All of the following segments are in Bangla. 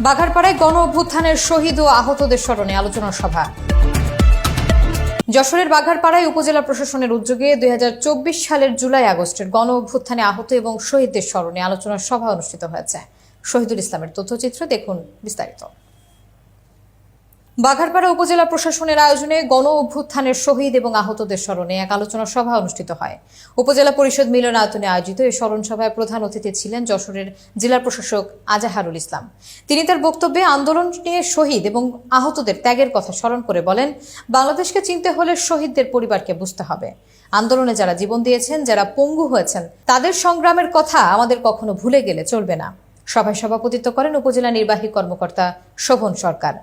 বাঘারপাড়ায় গণ অভ্যুত্থানের শহীদ ও আহতদের স্মরণে আলোচনা সভা। যশোরের বাঘারপাড়ায় উপজেলা প্রশাসনের উদ্যোগে দুই হাজার চব্বিশ সালের জুলাই আগস্টের গণ অভ্যুত্থানে আহত এবং শহীদদের স্মরণে আলোচনা সভা অনুষ্ঠিত হয়েছে। শহীদুল ইসলামের তথ্যচিত্র দেখুন বিস্তারিত। বাঘারপাড়া উপজেলা প্রশাসনের আয়োজনে গণ অভ্যুত্থানের শহীদ এবং আহতদের স্মরণে এক আলোচনা সভা অনুষ্ঠিত হয়। উপজেলা পরিষদ মিলনায়তনে আয়োজিত এই স্মরণ সভায় প্রধান অতিথি ছিলেন যশোরের জেলা প্রশাসক আজাহারুল ইসলাম। তিনি তার বক্তব্যে আন্দোলন নিয়ে শহীদ এবং আহতদের ত্যাগের কথা স্মরণ করে বলেন, বাংলাদেশকে চিনতে হলে শহীদদের পরিবারকে বুঝতে হবে। আন্দোলনে যারা জীবন দিয়েছেন, যারা পঙ্গু হয়েছেন, তাদের সংগ্রামের কথা আমাদের কখনো ভুলে গেলে চলবে না। সভায় সভাপতিত্ব করেন উপজেলা নির্বাহী কর্মকর্তা শোভন সরকার।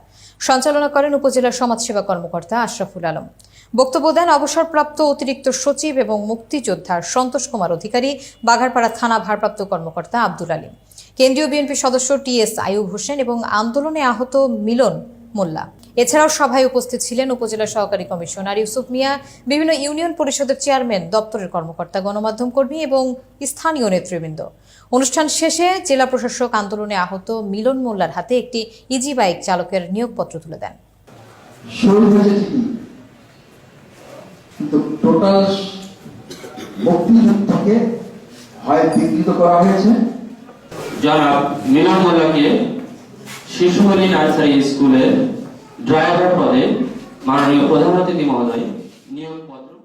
সঞ্চালনা করেন উপজেলা সমাজসেবা কর্মকর্তা আশরাফুল আলম। বক্তব্য দেন অবসরপ্রাপ্ত অতিরিক্ত সচিব এবং মুক্তিযোদ্ধা সন্তোষ কুমার অধিকারী, বাঘারপাড়া থানা ভারপ্রাপ্ত কর্মকর্তা আব্দুল আলী কেন্দ্রীয় বিএনপি সদস্য টি এস আয়ুব হোসেন এবং আন্দোলনে আহত মিলন মোল্লা। এছাড়াও সভায় উপস্থিত ছিলেন উপজেলা সহকারী কমিশনার ইউসুফ মিয়া বিভিন্ন ইউনিয়ন পরিষদের চেয়ারম্যান দপ্তরের কর্মকর্তা গণমাধ্যম কর্মী এবং স্থানীয় নেতৃবৃন্দ। অনুষ্ঠান শেষে জেলা প্রশাসক আন্দোলনে আহত মিলন মোল্লার হাতে একটি ইজি বাইক চালকের নিয়োগপত্র তুলে দেন। শহীদ হয়েছে ঠিকই। কিন্তু টোটাল মুক্তিযুদ্ধকে হয় বিকৃত করা হয়েছে। যারা মিলন মোল্লাকে শিশুমণি নার্সারি স্কুলের জয়াবর পদে মাননীয় প্রধান অতিথি মহোদয় নিয়োগ